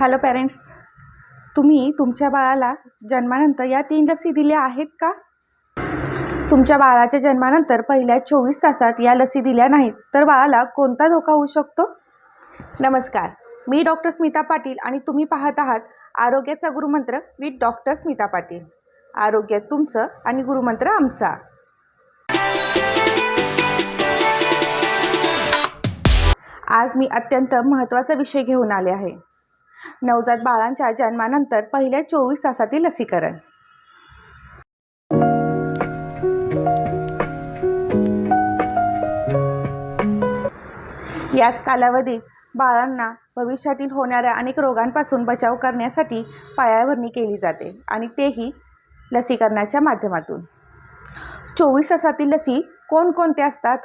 Hello parents तुम्ही तुमच्या बाळाला जन्मानंतर या तीन लसी दिल्या आहेत का? तुमच्या बाळाच्या जन्मानंतर पहिल्या चोवीस तासात या लसी दिल्या नाहीत तर बाळाला कोणता धोका होऊ शकतो? नमस्कार मी डॉक्टर स्मिता पाटील आणि तुम्ही पाहत आहात आरोग्याचा गुरुमंत्र विथ डॉक्टर स्मिता पाटील. आरोग्य तुमचं आणि गुरुमंत्र आमचा. आज मी अत्यंत महत्त्वाचा विषय घेऊन आले आहे. नवजात बाळांच्या जन्मानंतर पहिल्या चोवीस तासातील लसीकरण. याच कालावधीत बाळांना भविष्यातील होणाऱ्या अनेक रोगांपासून बचाव करण्यासाठी पायाभरणी केली जाते आणि तेही लसीकरणाच्या माध्यमातून. चोवीस तासातील लसी कोणकोणत्या असतात?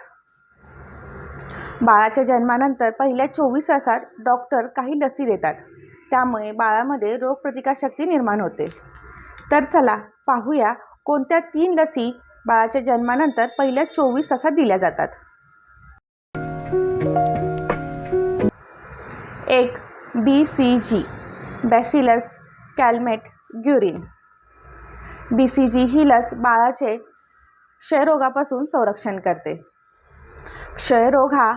बाळाच्या जन्मानंतर पहिल्या चोवीस तासात डॉक्टर काही लसी देतात. त्यामुळे बाळामध्ये रोगप्रतिकारशक्ती निर्माण होते. तर चला पाहूया कोणत्या तीन लसी बाळाच्या जन्मानंतर पहिल्या चोवीस तासात दिल्या जातात. एक B C G bacillus Calmette Guerin B C G ही लस बाळाचे क्षयरोगापासून संरक्षण करते. क्षयरोग हा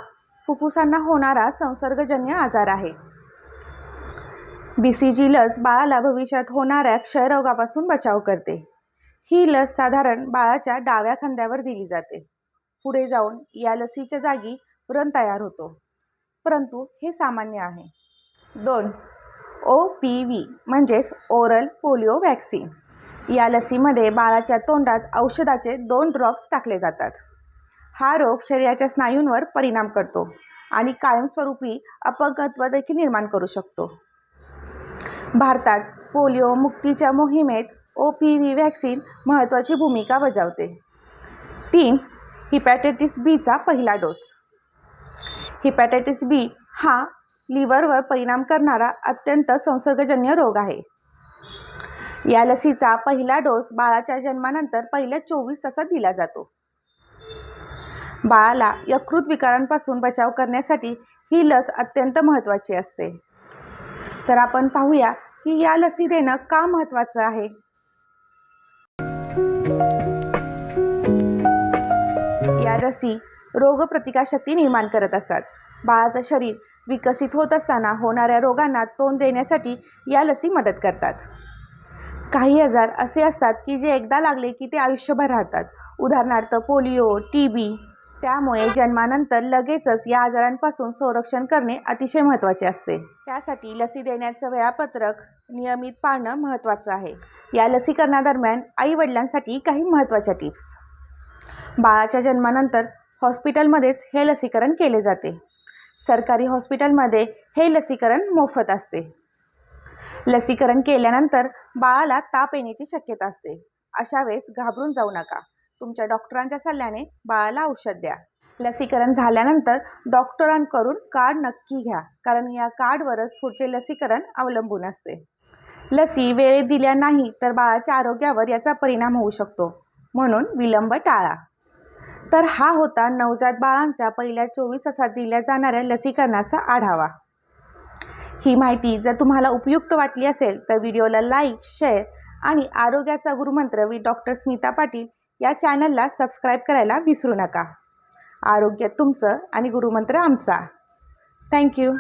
फुफ्फुसांना होणारा संसर्गजन्य आजार आहे. बी सी जी लस बाळाला भविष्यात होणाऱ्या क्षयरोगापासून बचाव करते. ही लस साधारण बाळाच्या डाव्या खांद्यावर दिली जाते. पुढे जाऊन या लसीच्या जागी व्रण तयार होतो. परंतु हे सामान्य आहे. दोन ओ पी व्ही म्हणजेच ओरल पोलिओ व्हॅक्सिन. या लसीमध्ये बाळाच्या तोंडात औषधाचे दोन ड्रॉप्स टाकले जातात. हा रोग शरीराच्या स्नायूंवर परिणाम करतो आणि कायमस्वरूपी अपंगत्व देखील निर्माण करू शकतो. भारतात पोलिओ मुक्तीच्या मोहिमेत ओ पी व्ही व्हॅक्सिन महत्त्वाची भूमिका बजावते. तीन हिपॅटायटिस बीचा पहिला डोस. हिपॅटायटिस बी हा लिव्हरवर परिणाम करणारा अत्यंत संसर्गजन्य रोग आहे. या लसीचा पहिला डोस बाळाच्या जन्मानंतर पहिल्या चोवीस तासात दिला जातो. बाळाला यकृत विकारांपासून बचाव करण्यासाठी ही लस अत्यंत महत्त्वाची असते. तर आपण पाहूया की या लसी देणं का महत्त्वाचं आहे? या लसी रोगप्रतिकारशक्ती निर्माण करत असतात. बाळाचं शरीर विकसित होत असताना होणाऱ्या रोगांना तोंड देण्यासाठी या लसी मदत करतात. काही आजार असे असतात की जे एकदा लागले की ते आयुष्यभर राहतात. उदाहरणार्थ पोलिओ टी बी त्यामुळे जन्मानंतर लगेचच या आजारांपासून संरक्षण करणे अतिशय महत्त्वाचे असते. त्यासाठी लसी देण्याचं वेळापत्रक नियमित पाळणं महत्त्वाचं आहे. या लसीकरणादरम्यान आई वडिलांसाठी काही महत्त्वाच्या टिप्स. बाळाच्या जन्मानंतर हॉस्पिटलमध्येच हे लसीकरण केले जाते. सरकारी हॉस्पिटलमध्ये हे लसीकरण मोफत असते. लसीकरण केल्यानंतर बाळाला ताप येण्याची शक्यता असते. अशा वेळेस घाबरून जाऊ नका. तुमच्या डॉक्टरांच्या सल्ल्याने बाळाला औषध द्या. लसीकरण झाल्यानंतर डॉक्टरांकडून कार्ड नक्की घ्या कारण या कार्डवरच पुढचे लसीकरण अवलंबून असते. लसी वेळेत दिल्या नाही तर बाळाच्या आरोग्यावर याचा परिणाम होऊ शकतो म्हणून विलंब टाळा. तर हा होता नवजात बाळांच्या पहिल्या चोवीस तासात दिल्या जाणाऱ्या लसीकरणाचा आढावा. ही माहिती जर तुम्हाला उपयुक्त वाटली असेल तर व्हिडिओला लाईक शेअर आणि आरोग्याचा गुरुमंत्र विथ डॉक्टर स्मिता पाटील या चॅनलला सबस्क्राईब करायला विसरू नका. आरोग्य तुमचं आणि गुरुमंत्र आमचा. थँक्यू